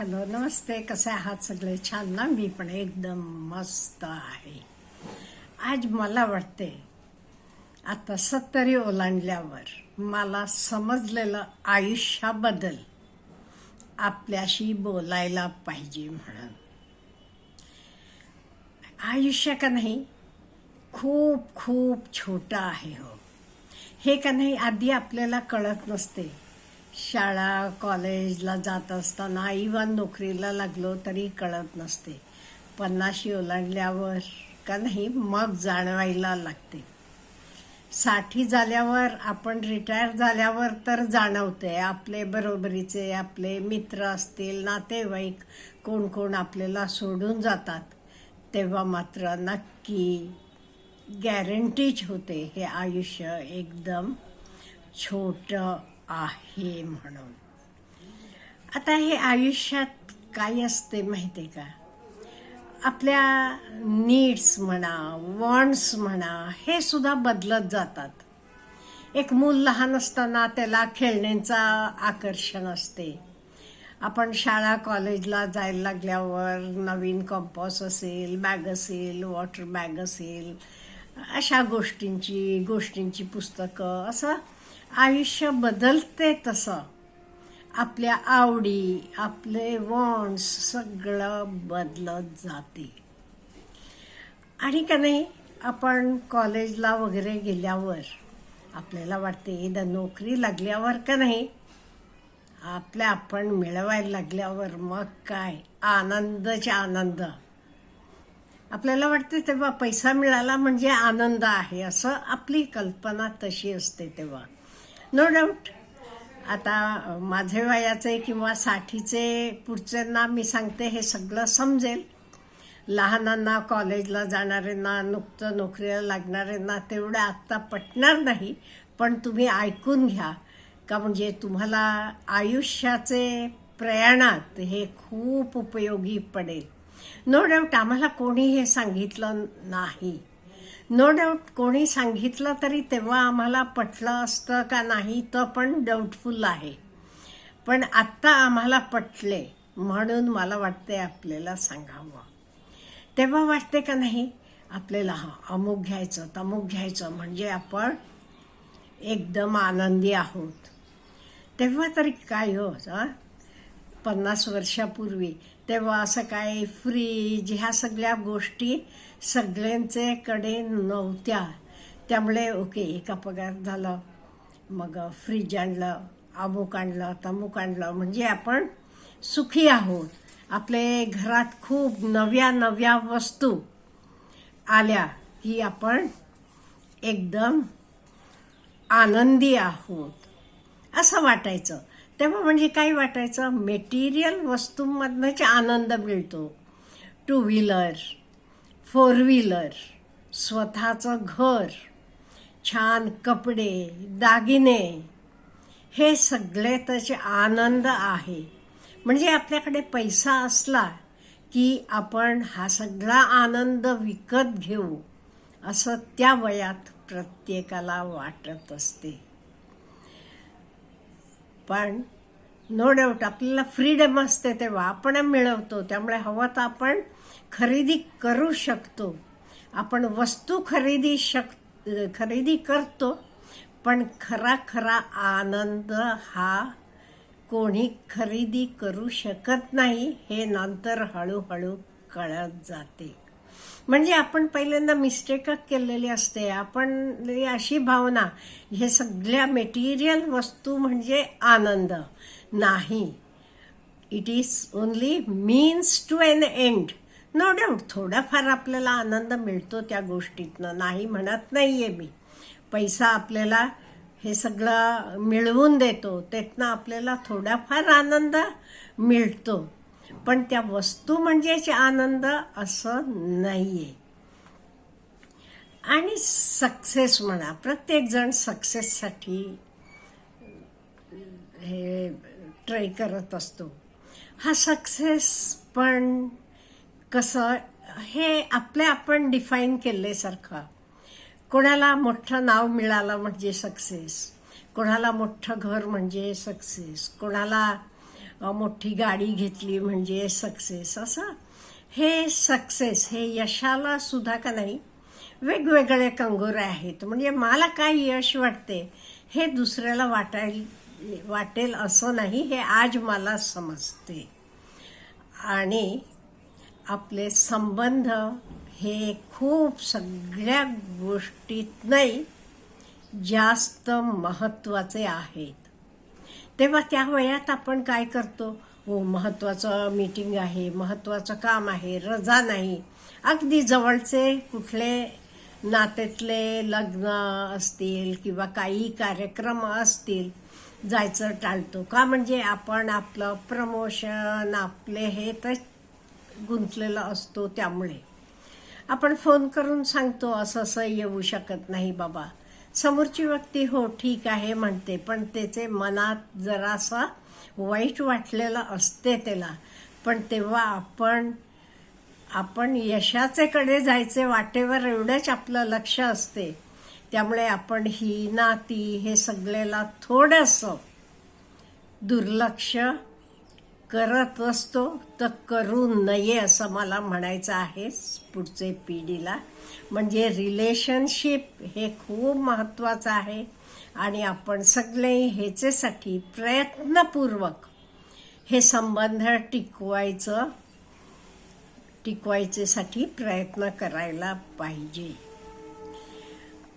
Hello नमस्ते कसे आहात सगळे? छान ना? मी पण एकदम मस्त आहे. आज मला वाटते आता सत्तरी ओलांडल्यावर मला समजलेलं आयुष्याबद्दल आपल्याशी बोलायला पाहिजे म्हणून. आयुष्य का नाही? खूप खूप छोटं आहे हो. हे का नाही? आधी आपल्याला कळत नसते. शाळा कॉलेजला जात असताना इवन नोकरीला लागलो तरी कळत नसते. पन्नाशी ओलांडल्यावर का नाही मग जाणवायला लागते. साठी झाल्यावर आपण रिटायर झाल्यावर तर जाणवते. आपले बरोबरीचे आपले मित्र असतील नातेवाईक कोण कोण आपल्याला सोडून जातात. तेव्हा मात्र नक्की गॅरंटीच होते हे आयुष्य एकदम छोटं आहे म्हणून. आता हे आयुष्यात काय असते माहिती का? आपल्या नीड्स म्हणा वॉन्ट्स म्हणा हे सुद्धा बदलत जातात. एक मूल लहान असताना त्याला खेळण्यांचा आकर्षण असते. आपण शाळा कॉलेजला जायला लागल्यावर नवीन कंपॉस असेल बॅग असेल वॉटर बॅग असेल अशा गोष्टींची गोष्टींची पुस्तकं असं आयुष्य बदलते तसं. आपल्या आवडी आपले वॉन्ट्स सगळं बदलत जाते. आणि का नाही आपण कॉलेजला वगैरे गेल्यावर आपल्याला वाटते द नोकरी लागल्यावर का नाही? आपल्या आपण मिळवायला लागल्यावर मग काय? आनंदचे आनंद. आपल्याला वाटते तेव्हा पैसा मिळाला म्हणजे आनंद आहे असं आपली कल्पना तशी असते तेव्हा. नो डाऊट आता माझे वयाचे किंवा साठीचे पुढच्यांना मी सांगते हे सगळं समजेल. लहानांना कॉलेजला जाणाऱ्यांना नुकतं नोकरीला लागणाऱ्यांना तेवढं आत्ता पटणार नाही पण तुम्ही ऐकून घ्या. का म्हणजे तुम्हाला आयुष्याचे प्रयाणात हे खूप उपयोगी पडेल. नो डाऊट आम्हाला कोणी हे सांगितलं नाही. नो डाऊट कोणी सांगितलं तरी तेव्हा आम्हाला पटलं असतं का नाही तर पण डाऊटफुल आहे. पण आत्ता आम्हाला पटले म्हणून मला वाटते आपल्याला सांगावं. तेव्हा वाटते का नाही? आपल्याला हा अमुक घ्यायचं तमुक घ्यायचं म्हणजे आपण एकदम आनंदी आहोत. तेव्हा तरी काय हो? पन्नास वर्षापूर्वी तेव्हा असं फ्रीज ह्या सगळ्या गोष्टी सगळ्यांचे कडे नव्हत्या. त्यामुळे ओके एका पगार झालं मग फ्रीज आणलं अमुक आणलं तमुक आणलं. म्हणजे आपण सुखी आहोत. आपले घरात खूप नव्या नव्या वस्तू आल्या की आपण एकदम आनंदी आहोत. असं वाटायचं. तेव्हा म्हणजे काय वाटायचं? मेटेरियल वस्तूंमधनंच आनंद मिळतो. टू व्हीलर फोर व्हीलर स्वतःचं घर छान कपडे दागिने हे सगळे त्याचे आनंद आहे. म्हणजे आपल्याकडे पैसा असला की आपण हा सगळा आनंद विकत घेऊ असं त्या वयात प्रत्येकाला वाटत असते. पण नो डाऊट आपल्याला फ्रीडम असते तेव्हा आपण मिळवतो. त्यामुळे हवं तर आपण खरेदी करू शकतो. आपण वस्तू खरेदी शक खरेदी करतो पण खरा खरा आनंद हा कोणी खरेदी करू शकत नाही हे नंतर हळूहळू कळत जाते. म्हणजे आपण पहिल्यांदा मिस्टेकच केलेली असते. आपण अशी भावना हे सगळ्या मेटेरियल वस्तू म्हणजे आनंद नाही. It is only means to an end no doubt थोडाफार आपल्याला आनंद मिळतो त्या गोष्टीतनं. नाही म्हणत नाही आहे मी. पैसा आपल्याला हे सगळं मिळवून देतो त्यातनं आपल्याला थोडाफार आनंद मिळतो. पण त्या वस्तू म्हणजेच आनंद असं नाहीये. आणि सक्सेस म्हणा प्रत्येक जण सक्सेससाठी हे ट्राय करत असतो. हा सक्सेस पण कसं हे आपले आपण डिफाईन केल्यासारखं कोणाला मोठं नाव मिळालं म्हणजे सक्सेस कोणाला मोठं घर म्हणजे सक्सेस कोणाला मोठी गाडी घेतली म्हणजे सक्सेस असं? हे सक्सेस हे यशाला सुद्धा का नाही वेगवेगळे कंगोरे आहेत. म्हणजे मला काय यश वाटते हे दुसऱ्याला वाटाय वाटेल असं नाही हे आज मला समजते. आणि आपले संबंध हे खूप सगळ्या गोष्टीत नाही जास्त महत्त्वाचे आहेत. तेव्हा त्या वयात आपण काय करतो? हो महत्त्वाचं मीटिंग आहे महत्त्वाचं काम आहे रजा नाही. अगदी जवळचे कुठले नात्यातले लग्न असतील किंवा काही कार्यक्रम असतील जायचं टाळतो. का म्हणजे आपण आपलं प्रमोशन आपले हे तर गुंतलेला असतो त्यामुळे. आपण फोन करून सांगतो असं असं येऊ शकत नाही बाबा. समोरची व्यक्ती हो ठीक आहे म्हणते. पण त्याचे मनात जरासा वाईट वाटलेलं असते त्याला. पण तेव्हा आपण आपण यशाचेकडे जायचे वाटेवर एवढंच आपलं लक्ष असते. त्यामुळे आपण ही नाती हे सगळ्याला थोडंसं दुर्लक्ष करत असतो तर करू नये असं मला म्हणायचं आहे पुढचे पिढीला. म्हणजे रिलेशनशिप हे खूप महत्त्वाचं आहे आणि आपण सगळे ह्याच्यासाठी प्रयत्नपूर्वक हे संबंध टिकवायचं टिकवायचेसाठी प्रयत्न करायला पाहिजे.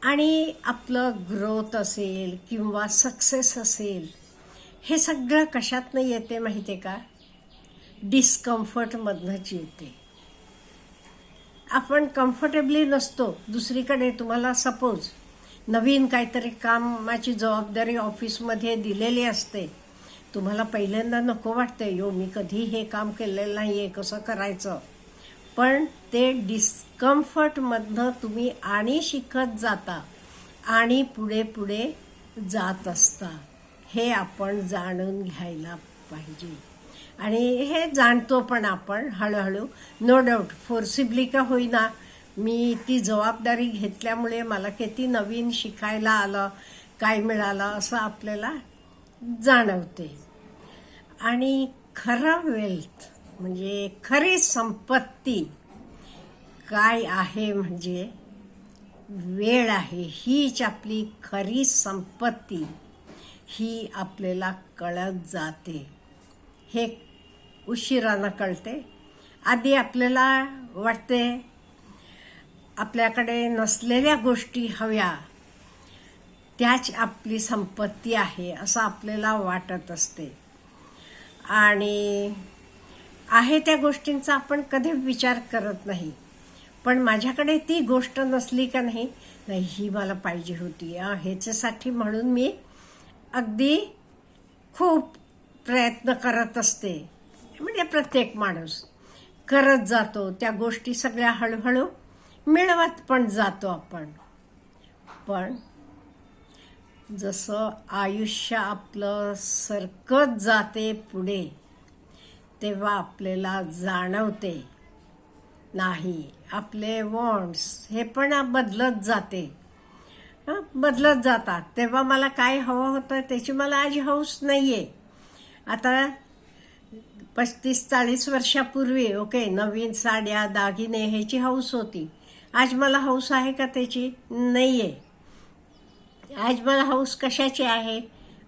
आणि आपलं ग्रोथ असेल किंवा सक्सेस असेल हे सगळं कशातनं येते माहिती आहे का? डिस्कम्फर्टमधनंच येते. आपण कम्फर्टेबली नसतो. दुसरीकडे तुम्हाला सपोज नवीन काहीतरी कामाची जबाबदारी ऑफिसमध्ये दिलेली असते. तुम्हाला पहिल्यांदा नको वाटतं यो मी कधी हे काम केलेलं नाही आहे कसं करायचं? पण ते डिस्कम्फर्टमधनं तुम्ही आणि शिकत जाता आणि पुढे पुढे जात असता. हे आपण जाणून घ्यायला पाहिजे. आणि हे जाणतो पण आपण हळूहळू. नो डाऊट फोर्सिबली का होईना. मी ती जबाबदारी घेतल्यामुळे मला किती नवीन शिकायला आलं काय मिळालं असं आपल्याला जाणवते. आणि खरं वेल्थ म्हणजे खरी संपत्ती काय आहे म्हणजे वेळ आहे हीच आपली खरी संपत्ती. ही आपल्याला कळत जाते. हे उशिरानं कळते. आधी आपल्याला वाटते आपल्याकडे नसलेल्या गोष्टी हव्या त्याच आपली संपत्ती आहे असं आपल्याला वाटत असते. आणि आहे त्या गोष्टींचा आपण कधी विचार करत नाही. पण माझ्याकडे ती गोष्ट नसली का नाही? नाही ही मला पाहिजे होती. ह्याच्यासाठी म्हणून मी अगदी खूप प्रयत्न करत असते. म्हणजे प्रत्येक माणूस करत जातो त्या गोष्टी सगळ्या हळूहळू मिळवत पण जातो आपण. पण जसं आयुष्य आपलं सरकत जाते पुढे तेव्हा आपल्याला जाणवते नाही आपले वॉन्ट्स हे पण बदलत जाते. बदलत जातात. तेव्हा मला काय हवं होतं त्याची मला आज हौस नाही आहे आता पस्तीस चाळीस वर्षापूर्वी ओके नवीन साड्या दागिने ह्याची हौस होती. आज मला हौस आहे का त्याची? नाही आहे आज मला हौस कशाची आहे?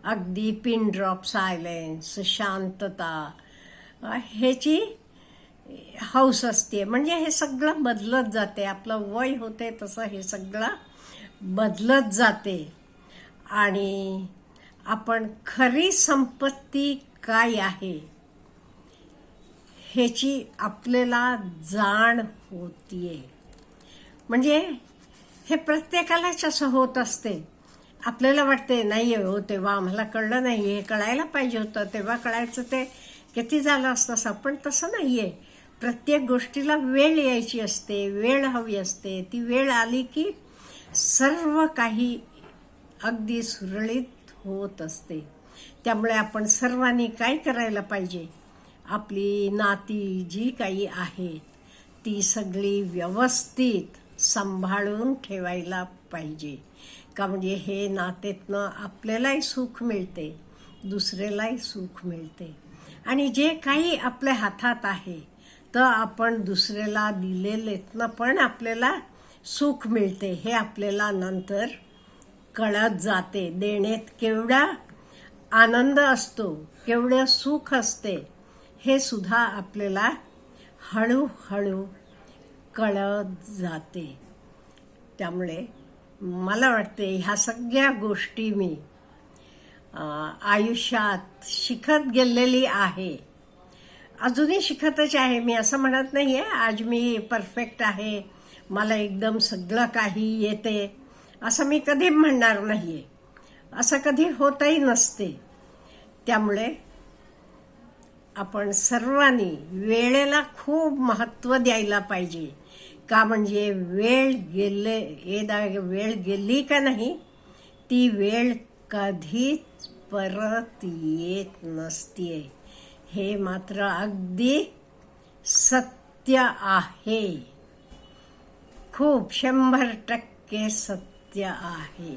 अगदी पिन ड्रॉप सायलेन्स शांतता. ह्याची हौस असते. म्हणजे हे सगळं बदलत जाते. आपलं वय होते तसं हे सगळं बदलत जाते. आणि आपण खरी संपत्ती काय आहे? ह्याची आपल्याला जाण होतीये. म्हणजे हे प्रत्येकालाच असं होत असते. आपल्याला वाटते नाही हो तेव्हा आम्हाला कळलं नाही हे कळायला पाहिजे होतं. तेव्हा कळायचं ते किती झालं असतं असं. पण तसं नाही आहे प्रत्येक गोष्टीला वेळ यायची असते. वेळ हवी असते. ती वेळ आली की सर्व काही अगदी सुरळीत होत असते. त्यामुळे आपण सर्वांनी काय करायला पाहिजे? आपली नाती जी काही आहेत ती सगळी व्यवस्थित सांभाळून ठेवायला पाहिजे. का म्हणजे हे नातेतनं आपल्यालाही सुख मिळते दुसऱ्यालाही सुख मिळते. आणि जे काही आपल्या हातात आहे तर आपण दुसऱ्याला दिलेलेतनं पण आपल्याला सुख मिळते हे आपल्याला नंतर कळत जाते. देण्यात केवढा आनंद असतो केवढं सुख असते हे सुद्धा आपल्याला हळूहळू कळत जाते. त्यामुळे मला वाटते ह्या सगळ्या गोष्टी मी आयुष्यात शिकत गेलेली आहे. अजूनही शिकतच आहे मी असं म्हणत नाही आहे आज मी परफेक्ट आहे. मला एकदम सगळं काही येते असं मी कधी म्हणणार नाही आहे असं कधी होतही नसते. त्यामुळे आपण सर्वांनी वेळेला खूप महत्त्व द्यायला पाहिजे. का म्हणजे वेळ गेले येदा वेळ गेली का नाही ती वेळ कधीच परत येत नसते हे मात्र अगदी सत्य आहे. खूप शंभर टक्के सत्य आहे.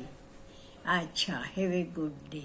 अच्छा हॅव ए गुड डे